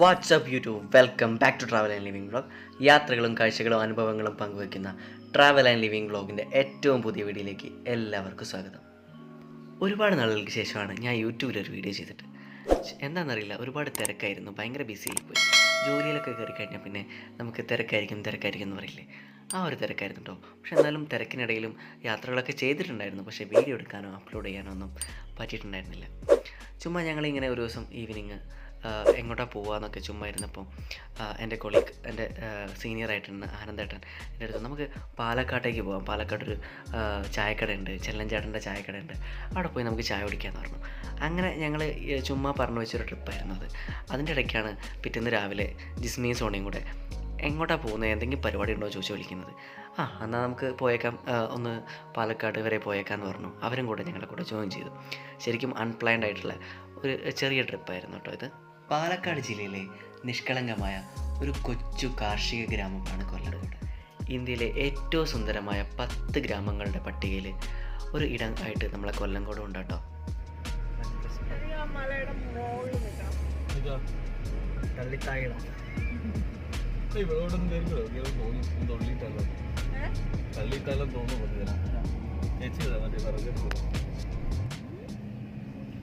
WhatsApp YouTube welcome back to travel and living vlog യാത്രകളും കാഴ്ചകളും അനുഭവങ്ങളും പങ്കുവയ്ക്കുന്ന ട്രാവൽ ആൻഡ് ലിവിംഗ് വ്ളോഗിന്റെ ഏറ്റവും പുതിയ വീഡിയോയിലേക്ക് എല്ലാവർക്കും സ്വാഗതം. ഒരുപാട് നാളുകൾക്ക് ശേഷമാണ് ഞാൻ യൂട്യൂബിൽ ഒരു വീഡിയോ ചെയ്തിട്ട്. എന്താണെന്നറിയില്ല ഒരുപാട് തിരക്കായിരുന്നു. ഭയങ്കര ബിസി ആയിപ്പോയി ജോലിയിലൊക്കെ കയറി കഴിഞ്ഞാൽ പിന്നെ നമുക്ക് തിരക്കായിരിക്കും തിരക്കായിരിക്കും എന്ന് പറയില്ലേ? ആ ഒരു തിരക്കായിരുന്നു കേട്ടോ പക്ഷെ എന്നാലും തിരക്കിനിടയിലും യാത്രകളൊക്കെ ചെയ്തിട്ടുണ്ടായിരുന്നു. പക്ഷേ വീഡിയോ എടുക്കാനോ അപ്ലോഡ് ചെയ്യാനോ ഒന്നും പറ്റിയിട്ടുണ്ടായിരുന്നില്ല. ചുമ്മാ ഞങ്ങളിങ്ങനെ ഒരു ദിവസം ഈവനിങ് എങ്ങോട്ടാണ് പോവാന്നൊക്കെ ചുമ്മാ ഇരുന്നപ്പോൾ എന്റെ കൊളീഗ് എന്റെ സീനിയർ ആയിട്ടുണ്ട് ആനന്ദേട്ടൻ എന്റെ അടുത്ത് നമുക്ക് പാലക്കാട്ടേക്ക് പോകാം പാലക്കാട് ഒരു ചായക്കടയുണ്ട് ചെല്ലഞ്ചേട്ടന്റെ ചായക്കടയുണ്ട്. അവിടെ പോയി നമുക്ക് ചായ കുടിക്കാമെന്ന് പറഞ്ഞു. അങ്ങനെ ഞങ്ങൾ ചുമ്മാ പറഞ്ഞു വെച്ചൊരു ട്രിപ്പായിരുന്നു അത്. അതിന്റെ ഇടയ്ക്കാണ് പിറ്റേന്ന് രാവിലെ ജിസ്മിയും സോണിയും കൂടെ എങ്ങോട്ടാണ് പോകുന്നത് എന്തെങ്കിലും പരിപാടി ഉണ്ടോ? ചോദിച്ചു വിളിക്കുന്നത്. ആ എന്നാൽ നമുക്ക് പോയേക്കാം ഒന്ന് പാലക്കാട് വരെ പോയേക്കാന്ന് പറഞ്ഞു. അവരും കൂടെ ഞങ്ങളുടെ കൂടെ ജോയിൻ ചെയ്തു. ശരിക്കും അൺപ്ലാൻഡ് ആയിട്ടുള്ള ഒരു ചെറിയ ട്രിപ്പായിരുന്നു കേട്ടോ ഇത്. പാലക്കാട് ജില്ലയിലെ നിഷ്കളങ്കമായ ഒരു കൊച്ചു കാർഷിക ഗ്രാമമാണ് കൊല്ലങ്കോട് ഇന്ത്യയിലെ ഏറ്റവും സുന്ദരമായ പത്ത് ഗ്രാമങ്ങളുടെ പട്ടികയിൽ ഒരു ഇടം ആയിട്ട് നമ്മളെ കൊല്ലങ്കോട് ഉണ്ട് കേട്ടോ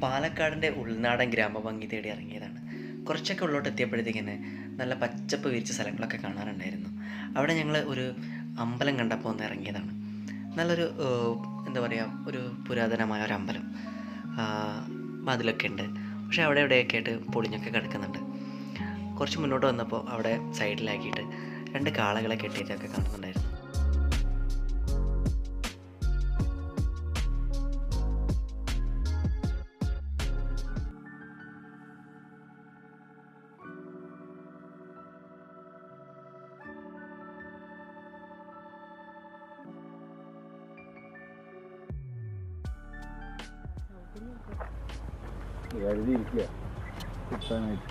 പാലക്കാടിന്റെ ഉൾനാടൻ ഗ്രാമഭംഗി തേടി ഇറങ്ങിയതാണ് കുറച്ചൊക്കെ ഉള്ളോട്ട് എത്തിയപ്പോഴത്തേക്ക് തന്നെ നല്ല പച്ചപ്പ് വിരിച്ച സ്ഥലങ്ങളൊക്കെ കാണാറുണ്ടായിരുന്നു. അവിടെ ഞങ്ങൾ ഒരു അമ്പലം കണ്ടപ്പോൾ ഒന്ന് ഇറങ്ങിയതാണ്. നല്ലൊരു എന്താ പറയുക ഒരു പുരാതനമായ ഒരു അമ്പലം. മതിലൊക്കെ ഉണ്ട്. പക്ഷേ അവിടെ എവിടെയൊക്കെ ആയിട്ട് പൊളിഞ്ഞൊക്കെ കിടക്കുന്നുണ്ട്. കുറച്ച് മുന്നോട്ട് വന്നപ്പോൾ അവിടെ സൈഡിലാക്കിയിട്ട് രണ്ട് കാളകളെ കെട്ടിയിട്ടൊക്കെ കാണുന്നുണ്ടായിരുന്നു. കരുതിയിരിക്കുക കിട്ടാനായിട്ട്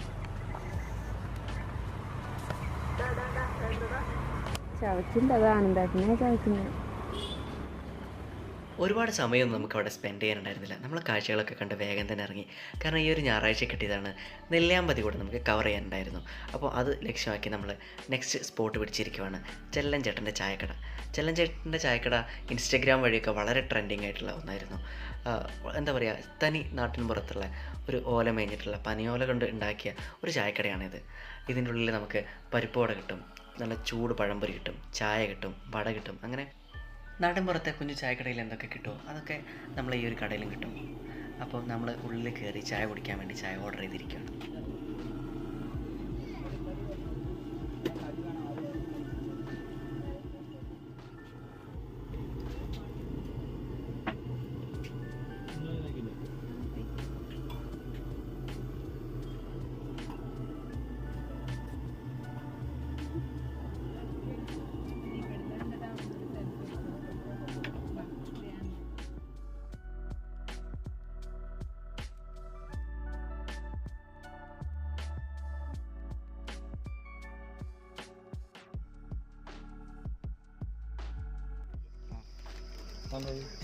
ചവച്ചിന്റെ അതാണ് എന്താട്ടിനെ ചവക്കുന്നത് ഒരുപാട് സമയമൊന്നും നമുക്ക് അവിടെ സ്പെൻഡ് ചെയ്യാനുണ്ടായിരുന്നില്ല. നമ്മൾ കാഴ്ചകളൊക്കെ കണ്ട് വേഗം തന്നെ ഇറങ്ങി. കാരണം ഈ ഒരു ഞായറാഴ്ച കിട്ടിയതാണ് നെല്ലിയാമ്പതി കൂടെ നമുക്ക് കവർ ചെയ്യാനുണ്ടായിരുന്നു. അപ്പോൾ അത് ലക്ഷ്യമാക്കി നമ്മൾ നെക്സ്റ്റ് സ്പോട്ട് പിടിച്ചിരിക്കുവാണ് ചെല്ലൻ ചേട്ടന്റെ ചായക്കട. ചെല്ലൻ ചേട്ടന്റെ ചായക്കട ഇൻസ്റ്റഗ്രാം വഴിയൊക്കെ വളരെ ട്രെൻഡിങ് ആയിട്ടുള്ള ഒന്നായിരുന്നു. എന്താ പറയുക തനി നാട്ടിൻ പുറത്തുള്ള ഒരു ഓല മേഞ്ഞിട്ടുള്ള പനിയോല കൊണ്ട് ഉണ്ടാക്കിയ ഒരു ചായക്കടയാണിത്. ഇതിന്റെ ഉള്ളിൽ നമുക്ക് പരിപ്പോടെ കിട്ടും നല്ല ചൂട് പഴംപൊരി കിട്ടും ചായ കിട്ടും വട കിട്ടും അങ്ങനെ നാട്ടിൻപുറത്തെ കുഞ്ഞു ചായക്കടയിൽ എന്തൊക്കെ കിട്ടുമോ അതൊക്കെ നമ്മൾ ഈ ഒരു കടയിലും കിട്ടും. അപ്പോൾ നമ്മൾ ഉള്ളിൽ കയറി ചായ കുടിക്കാൻ വേണ്ടി ചായ ഓർഡർ ചെയ്തിരിക്കുകയാണ്.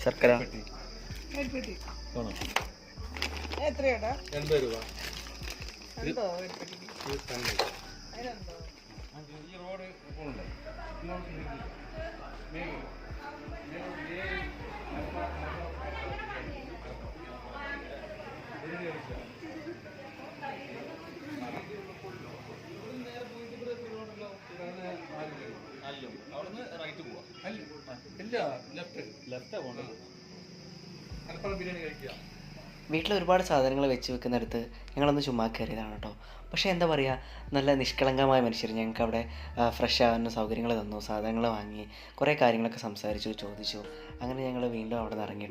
ശർക്കര. എൺപത് രൂപ. ഈ റോഡ് പോകുന്നുണ്ട് അവിടുന്ന് വീട്ടിൽ ഒരുപാട് സാധനങ്ങൾ വെച്ച് വെക്കുന്നിടത്ത് ഞങ്ങളൊന്ന് ചുമ്മാ കയറിയതാണ് കേട്ടോ. പക്ഷേ എന്താ പറയുക നല്ല നിഷ്കളങ്കമായ മനുഷ്യർ ഞങ്ങൾക്ക് അവിടെ ഫ്രഷ് ആവാനുള്ള സൗകര്യങ്ങൾ തന്നു സാധനങ്ങൾ വാങ്ങി കുറേ കാര്യങ്ങളൊക്കെ സംസാരിച്ചു ചോദിച്ചു. അങ്ങനെ ഞങ്ങൾ വീണ്ടും അവിടെ നിന്ന് ഇറങ്ങി.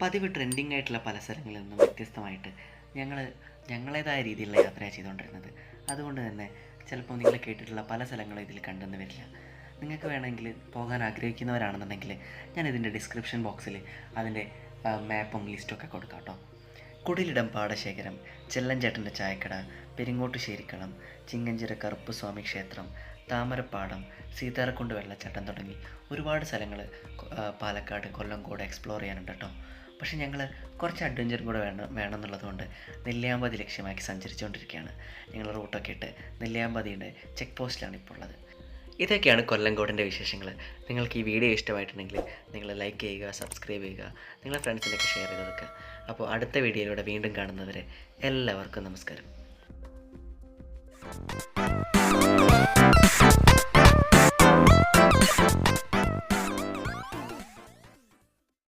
പതിവ് ട്രെൻഡിങ് ആയിട്ടുള്ള പല സ്ഥലങ്ങളിൽ നിന്നും വ്യത്യസ്തമായിട്ട് ഞങ്ങൾ ഞങ്ങളേതായ രീതിയിലുള്ള യാത്രയാണ് ചെയ്തുകൊണ്ടിരുന്നത്. അതുകൊണ്ട് തന്നെ ചിലപ്പോൾ നിങ്ങൾ കേട്ടിട്ടുള്ള പല സ്ഥലങ്ങളും ഇതിൽ കണ്ടെന്ന് വരില്ല. നിങ്ങൾക്ക് വേണമെങ്കിൽ പോകാൻ ആഗ്രഹിക്കുന്നവരാണെന്നുണ്ടെങ്കിൽ ഞാൻ ഇതിന്റെ ഡിസ്ക്രിപ്ഷൻ ബോക്സിൽ അതിന്റെ മാപ്പും ലിസ്റ്റൊക്കെ കൊടുക്കാം കേട്ടോ കുടിലിടം പാടശേഖരം ചെല്ലഞ്ചേട്ടന്റെ ചായക്കട പെരിങ്ങോട്ട് ശേരിക്കളം ചിങ്ങഞ്ചിറ കറുപ്പ് സ്വാമി ക്ഷേത്രം താമരപ്പാടം സീതാരക്കുണ്ട് വെള്ളച്ചാട്ടം തുടങ്ങി ഒരുപാട് സ്ഥലങ്ങൾ പാലക്കാട് കൊല്ലംകോട് എക്സ്പ്ലോർ ചെയ്യാനുണ്ട് കേട്ടോ പക്ഷേ ഞങ്ങൾ കുറച്ച് അഡ്വഞ്ചർ കൂടെ വേണം വേണമെന്നുള്ളതുകൊണ്ട് നെല്ലിയാമ്പതി ലക്ഷ്യമാക്കി സഞ്ചരിച്ചുകൊണ്ടിരിക്കുകയാണ്. ഞങ്ങൾ റൂട്ടൊക്കെ ഇട്ട് നെല്ലിയാമ്പതിയുടെ ചെക്ക് പോസ്റ്റിലാണ് ഇപ്പോൾ ഉള്ളത്. ഇതൊക്കെയാണ് കൊല്ലംകോടിന്റെ വിശേഷങ്ങൾ നിങ്ങൾക്ക് ഈ വീഡിയോ ഇഷ്ടമായിട്ടുണ്ടെങ്കിൽ നിങ്ങൾ ലൈക്ക് ചെയ്യുക സബ്സ്ക്രൈബ് ചെയ്യുക നിങ്ങളുടെ ഫ്രണ്ട്സിനൊക്കെ ഷെയർ ചെയ്ത് കൊടുക്കുക. അപ്പോൾ അടുത്ത വീഡിയോയിലൂടെ വീണ്ടും കാണുന്നവരെ എല്ലാവർക്കും നമസ്കാരം.